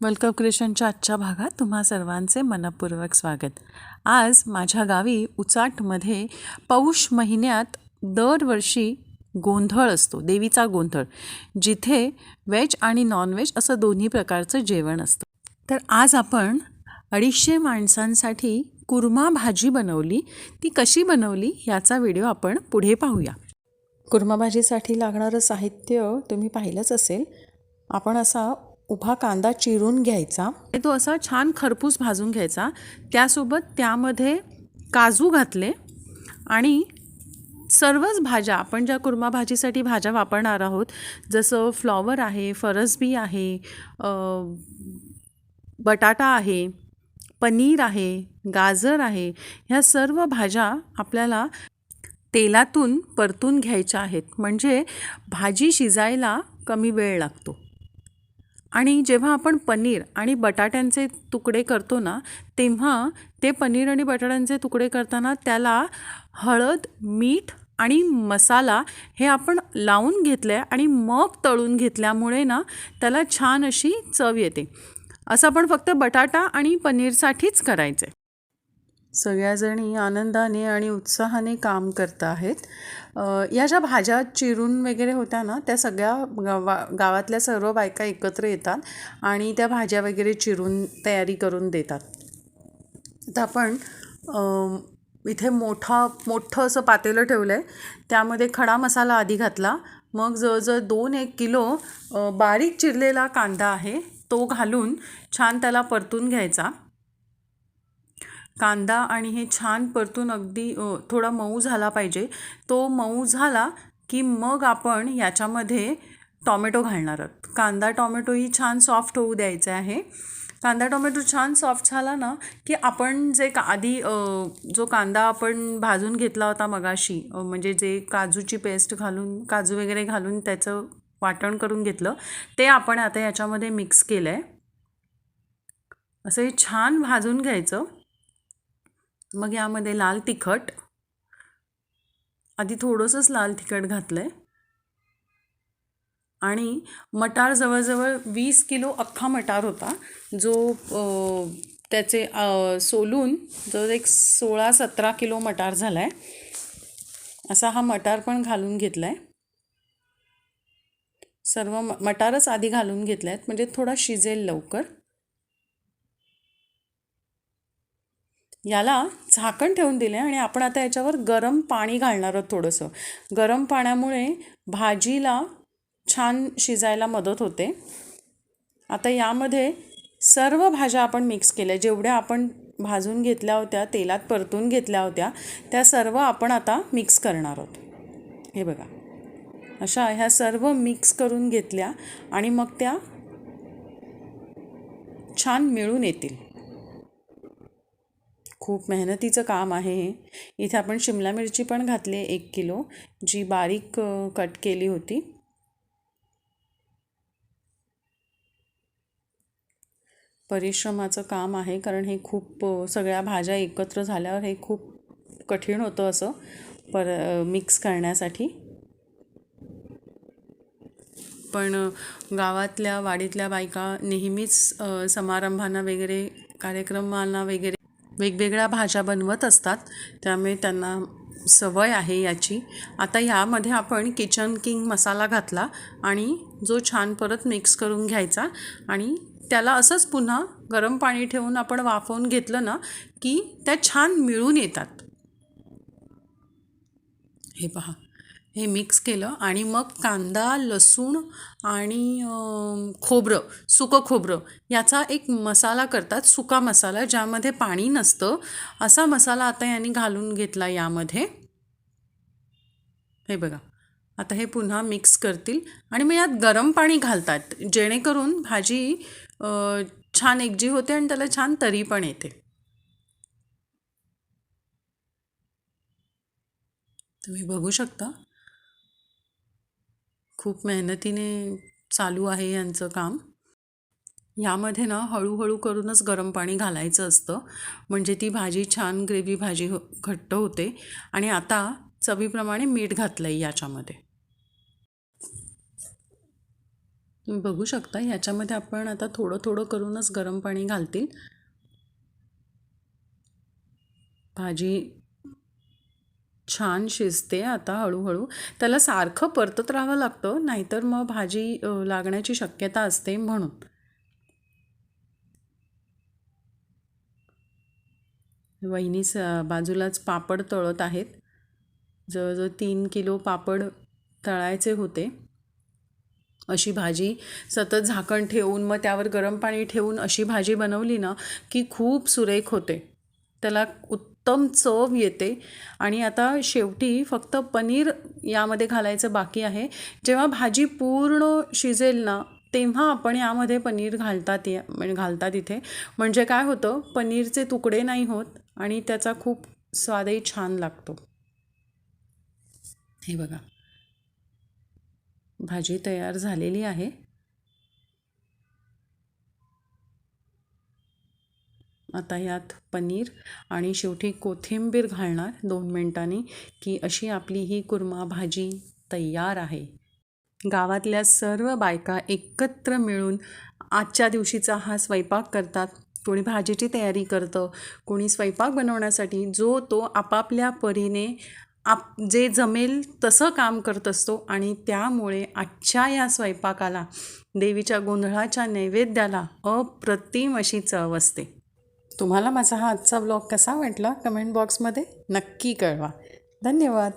Welcome क्रिएशनच्या आजच्या भागात तुम्हा सर्वांचे मनपूर्वक स्वागत. आज माझ्या गावी उचाटमध्ये पौष महिन्यात दरवर्षी गोंधळ असतो देवीचा गोंधळ जिथे व्हेज आणि नॉनव्हेज असं दोन्ही प्रकारचं जेवण असतं. तर आज आपण अडीचशे माणसांसाठी कुर्मा भाजी बनवली. ती कशी बनवली याचा व्हिडिओ आपण पुढे पाहूया. कुर्मा भाजीसाठी लागणारं साहित्य तुम्ही पाहिलंच असेल. आपण असा उभा कांदा चिरून घ्यायचा. तो असा छान खरपूस भाजून घ्यायचा. त्यासोबत त्यामध्ये काजू घातले आणि सर्वच भाज्या आपण ज्या कुर्मा भाजीसाठी भाज्या वापरणार आहोत जसं फ्लॉवर आहे फरसबी आहे बटाटा आहे पनीर आहे गाजर आहे ह्या सर्व भाज्या आपल्याला तेलातून परतून घ्यायच्या आहेत. म्हणजे भाजी शिजायला कमी वेळ लागतो. आणि जेव्हा आपण पनीर आणि बटाट्यांचे तुकडे करतो ना तेव्हा ते पनीर आणि बटाट्यांचे तुकडे करताना त्याला हळद मीठ आणि मसाला हे आपण लावून घेतलं आहे आणि मग तळून घेतल्यामुळे ना त्याला छान अशी चव येते. असं आपण फक्त बटाटा आणि पनीरसाठीच करायचं आहे सगळ्याजणी आनंदाने आणि उत्साहाने काम करत आहेत. या ज्या भाज्या चिरून वगैरे होत्या ना त्या सगळ्या गावा गावातल्या सर्व बायका एकत्र येतात आणि त्या भाज्या वगैरे चिरून तयारी करून देतात. तर आपण इथे मोठा मोठं असं पातेलं ठेवलं आहे त्यामध्ये खडा मसाला आधी घातला. मग जवळजवळ दोन एक किलो बारीक चिरलेला कांदा आहे तो घालून छान त्याला परतून घ्यायचा. कांदा आणि हे छान परतून अगदी थोडा मऊ झाला पाहिजे. तो मऊ झाला की मग आपण याच्यामध्ये टॉमॅटो घालणार आहोत. कांदा टॉमॅटोही छान सॉफ्ट होऊ द्यायचा आहे. कांदा टोमॅटो छान सॉफ्ट झाला ना की आपण जे का आधी जो कांदा आपण भाजून घेतला होता मगाशी म्हणजे जे काजूची पेस्ट घालून काजू वगैरे घालून त्याचं वाटण करून घेतलं ते आपण आता याच्यामध्ये मिक्स केलं आहे असं हे छान भाजून घ्यायचं. मग यामध्ये लाल तिखट. आधी थोडंसंच लाल तिखट घातलं आहे आणि मटार जवळजवळ वीस किलो अख्खा मटार होता. जो त्याचे सोलून जवळ एक सोळा सतरा किलो मटार झाला आहे असा हा मटार पण घालून घेतला आहे सर्व म मटारच आधी घालून घेतल्या आहेत म्हणजे थोडा शिजेल लवकर. याला झाकण ठेवून दिले आणि आपण आता याच्यावर गरम पाणी घालणार आहोत थोडंसं. गरम पाण्यामुळे भाजीला छान शिजायला मदत होते. आता यामध्ये सर्व भाज्या आपण मिक्स केल्या जेवढ्या आपण भाजून घेतल्या होत्या तेलात परतून घेतल्या होत्या त्या सर्व आपण आता मिक्स करणार आहोत. हे बघा. अशा ह्या सर्व मिक्स करून घेतल्या आणि मग त्या छान मिळून येतील. खूप मेहनतीचं काम आहे हे. इथे आपण शिमला मिरची पण घातली आहे एक किलो जी बारीक कट केली होती. परिश्रमाचं काम आहे कारण हे खूप सगळ्या भाज्या एकत्र झाल्यावर हे खूप कठीण होतं असं पर मिक्स करण्यासाठी. पण गावातल्या वाडीतल्या बायका नेहमीच समारंभांना वगैरे कार्यक्रमांना वगैरे वेगवेगळ्या भाज्या बनवत असतात त्यामुळे त्यांना सवय आहे याची. आता यामध्ये आपण किचन किंग मसाला घातला आणि जो छान परत मिक्स करून घ्यायचा आणि त्याला असंच पुन्हा गरम पाणी ठेवून आपण वाफवून घेतलं ना की त्या छान मिळून येतात. हे पहा. हे मिक्स केलं आणि मग कांदा लसूण आणि खोबरं सुकं खोबरं याचा एक मसाला करतात सुका मसाला ज्यामध्ये पाणी नसतं. असा मसाला आता यांनी घालून घेतला यामध्ये. हे बघा आता हे पुन्हा मिक्स करतील आणि मग यात गरम पाणी घालतात जेणेकरून भाजी छान एकजी होते आणि त्याला छान तरी पण येते. तुम्ही बघू शकता. खूप मेहनतीने चालू आहे यांचं काम. यामध्ये ना हळूहळू करूनच गरम पाणी घालायचं असतं. म्हणजे ती भाजी छान ग्रेव्ही भाजी हो घट्ट होते. आणि आता चवीप्रमाणे मीठ घातलं आहे याच्यामध्ये. तुम्ही बघू शकता याच्यामध्ये आपण आता थोडं थोडं करूनच गरम पाणी घालतील. भाजी छान शिजते आता हळूहळू. त्याला सारखं परतत राहावं लागतं नाहीतर मग भाजी लागण्याची शक्यता असते म्हणून. वहिनी स बाजूलाच पापड तळत आहेत. जवळजवळ तीन किलो पापड तळायचे होते. अशी भाजी सतत झाकण ठेवून मग त्यावर गरम पाणी ठेवून अशी भाजी बनवली ना की खूप सुरेख होते. त्याला उत्तम चव येते. आणि आता शेवटी फक्त पनीर यामध्ये घालायचं बाकी आहे. जेव्हा भाजी पूर्ण शिजेल ना तेव्हा आपण यामध्ये पनीर घालतात या म्हणजे घालतात इथे. म्हणजे काय होतं पनीरचे तुकडे नाही होत आणि त्याचा खूप स्वादही छान लागतो. हे बघा. भाजी तयार झालेली आहे. आता यात पनीर आणि शेवटी कोथिंबीर घालणार दोन मिनटांनी की अशी आपली ही कुर्मा भाजी तयार आहे. गावातल्या सर्व बायका एकत्र मिळून आजच्या दिवशीचा हा स्वयंपाक करतात. कोणी भाजीची तयारी करतं कोणी स्वयंपाक बनवण्यासाठी जो तो आपापल्या परीने आप जे जमेल तसं काम करत असतो आणि त्यामुळे आजच्या या स्वयंपाकाला देवीच्या गोंधळाच्या नैवेद्याला अप्रतिम अशी चव असते. तुम्हाला माझा हा आजचा ब्लॉग कसा वाटला? कमेंट बॉक्समध्ये नक्की कळवा. धन्यवाद.